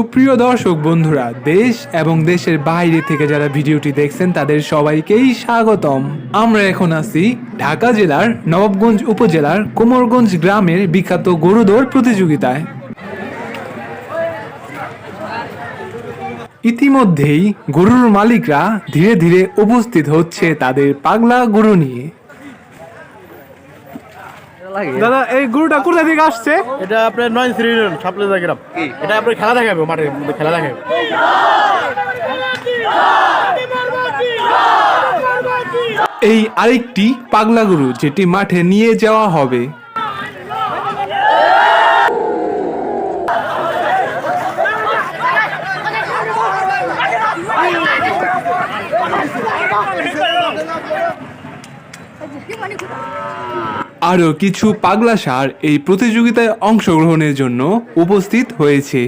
সুপ্রিয় দর্শক বন্ধুরা, দেশ এবং দেশের বাইরে থেকে যারা ভিডিওটি দেখছেন, তাদের সবাইকেই স্বাগতম। আমরা এখন আছি ঢাকা জেলার নবাবগঞ্জ উপজেলার কোমরগঞ্জ গ্রামের বিখ্যাত গরুদৌড় প্রতিযোগিতায়। ইতিমধ্যেই গরুর মালিকরা ধীরে ধীরে উপস্থিত হচ্ছে তাদের পাগলা গরু নিয়ে। দাদা এই গরুটা কোথা থেকে আসছে? এটা আপনার নয় থ্রি সাপ্লেজা গ্রাম। এটা আপনার খেলা দেখাবে মধ্যে খেলা দেখাবে। এই আরেকটি পাগলা গরু যেটি মাঠে নিয়ে যাওয়া হবে। আরও কিছু পাগলা সার এই প্রতিযোগিতায় অংশগ্রহণের জন্য উপস্থিত হয়েছে।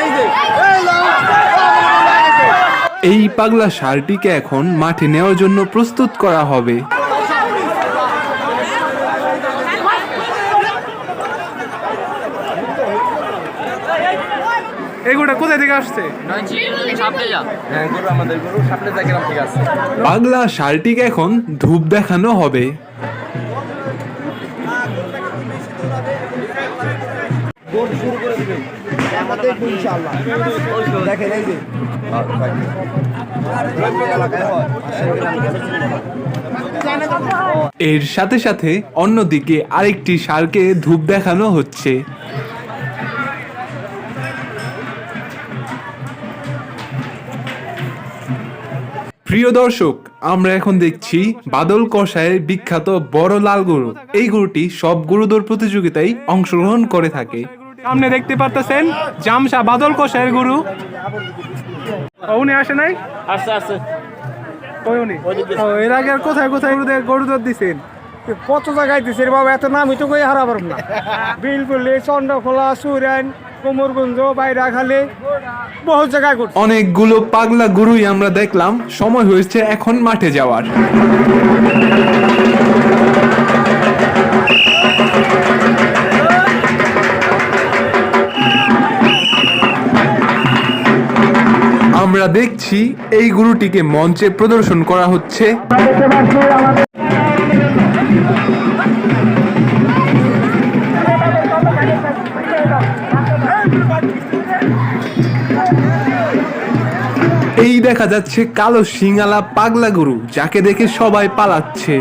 এই এই পাগলা সারটিকে এখন মাঠে নেওয়ার জন্য প্রস্তুত করা হবে। থেকে আসছে? পাগলা সারটিকে এখন ধূপ দেখানো হবে। দেখেন এই যে। এর সাথে সাথে অন্যদিকে আরেকটি সারকে ধূপ দেখানো হচ্ছে। প্রিয় দর্শক আমরা এখন দেখছি বাদল কষায়ের বিখ্যাত বড় লাল গরু। এই গরুটি সব গরুদৌড় প্রতিযোগিতায় অংশগ্রহণ করে থাকে। সামনে দেখতে পারতেছেন জামশা বাদল কষায়ের গরু। উনি আসে নাই? আস্তে আস্তে কই উনি? ও, এর আগে আর কোথায় কোথায় গরুদের গরুদৌড় দিছেন? কত জায়গায় দিছে রে বাবা এত নাম তো কই হারা পারব না। বিলকুল চন্দ্রখোলা সুরেন অনেকগুলো পাগলা গরুই আমরা দেখলাম, সময় হয়েছে এখন মাঠে যাওয়ার। আমরা দেখছি এই গুরুটিকে মঞ্চে প্রদর্শন করা হচ্ছে। দেখা যাচ্ছে কালো সিঙ্গালা পাগলা গরু, যাকে দেখে সবাই পালাচ্ছে।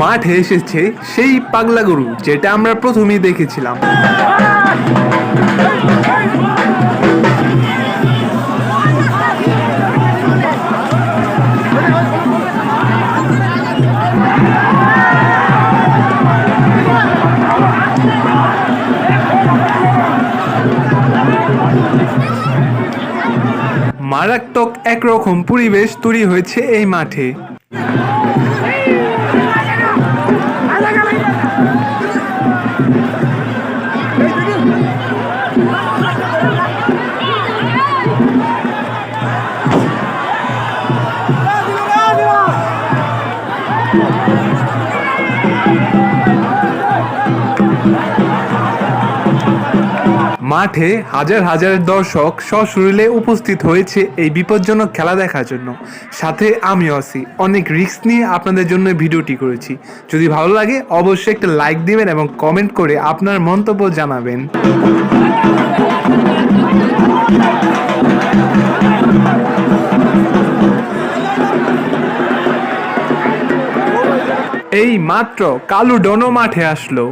মাঠে এসেছে সেই পাগলা গরু, যেটা আমরা প্রথমেই দেখেছিলাম। মারাত্মক একরকম পরিবেশ তৈরি হয়েছে এই মাঠে। মাঠে হাজার হাজার দর্শক সশরীরে উপস্থিত হয়েছে এই বিপজ্জনক খেলা দেখার জন্য। সাথে আমিও আছি। অনেক রিস্ক নিয়ে আপনাদের জন্য ভিডিওটি করেছি। যদি ভালো লাগে, অবশ্যই একটা লাইক দিবেন এবং কমেন্ট করে আপনার মন্তব্য জানাবেন। এই মাত্র কালু ডনো মাঠে আসলো।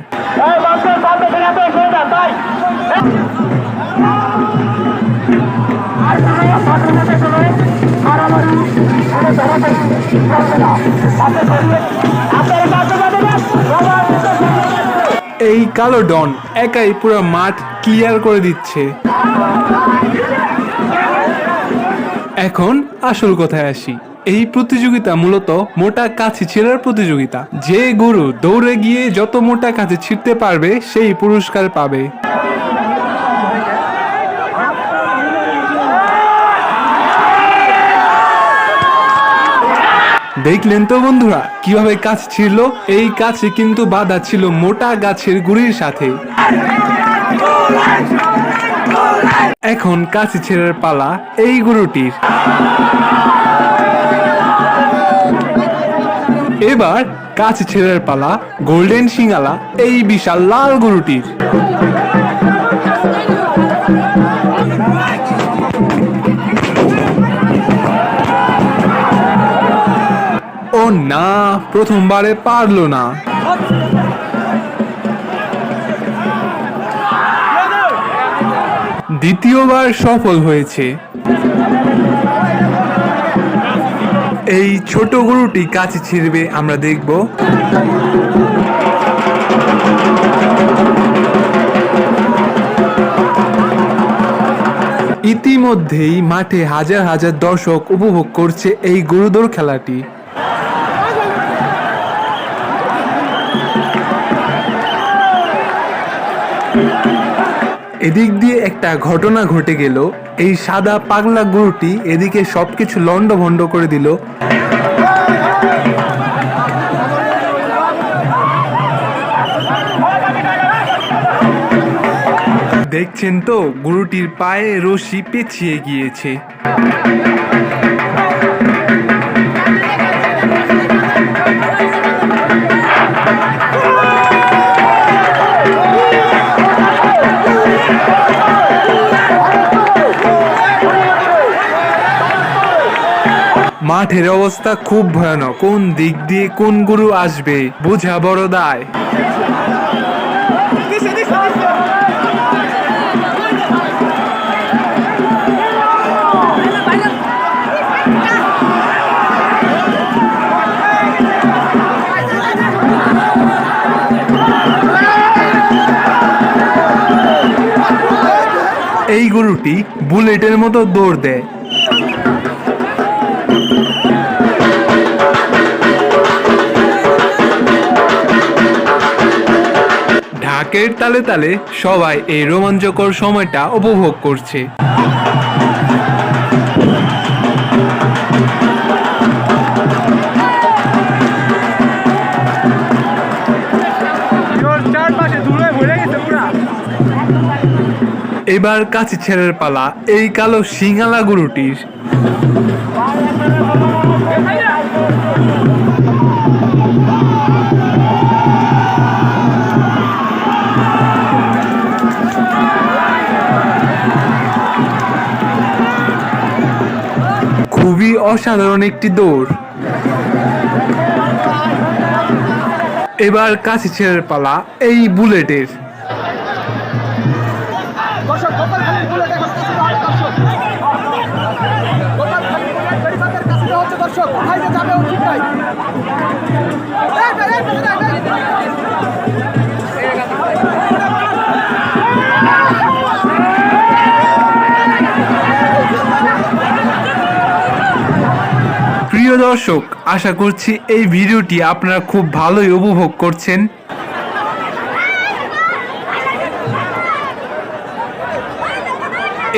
এই কালো ডন একাই পুরো মাঠ ক্লিয়ার করে দিচ্ছে। এখন আসল কথায় আসি। এই প্রতিযোগিতা মূলত মোটা কাছে ছেঁড়ার প্রতিযোগিতা। যে গরু দৌড়ে গিয়ে যত মোটা কাছে ছিঁড়তে পারবে, সেই পুরস্কার পাবে। দেখলেন তো বন্ধুরা, কীভাবে কাছ ছিল? এই কাছে কিন্তু বাধা ছিল মোটা গাছের গুড়ির সাথে। এখন কাছে ছেড়ার পালা এই গরুটির এবার কাছে ছেড়ার পালা গোল্ডেন সিঙ্গালা, এই বিশাল লাল গরুটির না, প্রথমবারে পারল না। দ্বিতীয়বার সফল হয়েছে। এই ছোট গরুটি কাছে ছিড়বে, আমরা দেখব। ইতিমধ্যেই মাঠে হাজার হাজার দর্শক উপভোগ করছে এই গরুদৌড় খেলাটি। এদিক দিয়ে একটা ঘটনা ঘটে গেল। এই সাদা পাগলা গরুটি এদিকে সবকিছু লন্ড ভন্ড করে দিল। দেখছেন তো, গরুটির পায়ে রশি পেঁচিয়ে গিয়েছে। মাঠের অবস্থা খুব ভয়ানক। কোন দিক দিয়ে কোন গুরু আসবে, বোঝা বড় দায়। এই গরুটি বুলেটের মতো দৌড় দেয়। ঢাকের তালে তালে সবাই এই রোমাঞ্চকর সময়টা উপভোগ করছে। এবার কাছে ছেড়ের পালা এই কালো সিঙ্গালা গরুটির। অসাধারণ একটি দৌড়। এবার কাছে ছেড়ে পালা এই বুলেটের। প্রিয় দর্শক, আশা করছি এই ভিডিওটি আপনারা খুব ভালোই উপভোগ করছেন।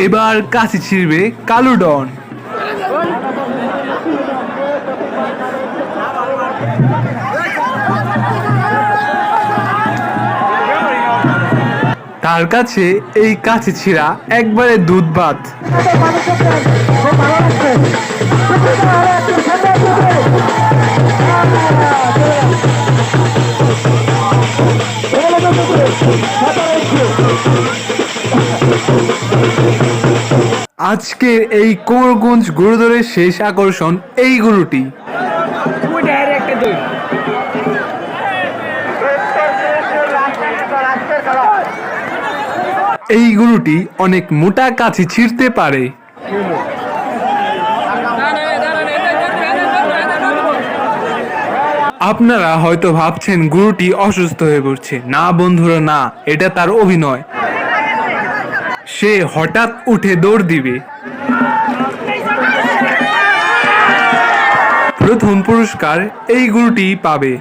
এবার কাছে ছিড়বে কালু ডন। তার কাছে এই কাছে ছিঁড়া একবারে দুধ ভাত। আজকের এই কোমরগঞ্জ গুরুদরের শেষ আকর্ষণ এই গরুটি। এই গরুটি অনেক মোটা কাছে ছিঁড়তে পারে। আপনারা হয়তো ভাবছেন গুরুটি অসুস্থ হয়ে পড়ছে। না বন্ধুরা না এটা তার অভিনয়। সে হঠাৎ উঠে দৌড় দিবে। প্রথম পুরস্কার এই গুরুটি পাবে।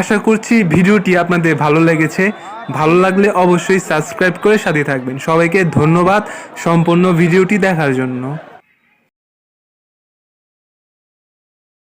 আশা করছি ভিডিওটি আপনাদের ভালো লেগেছে। ভালো লাগলে অবশ্যই সাবস্ক্রাইব করে সাথে থাকবেন। সবাইকে ধন্যবাদ সম্পূর্ণ ভিডিওটি দেখার জন্য।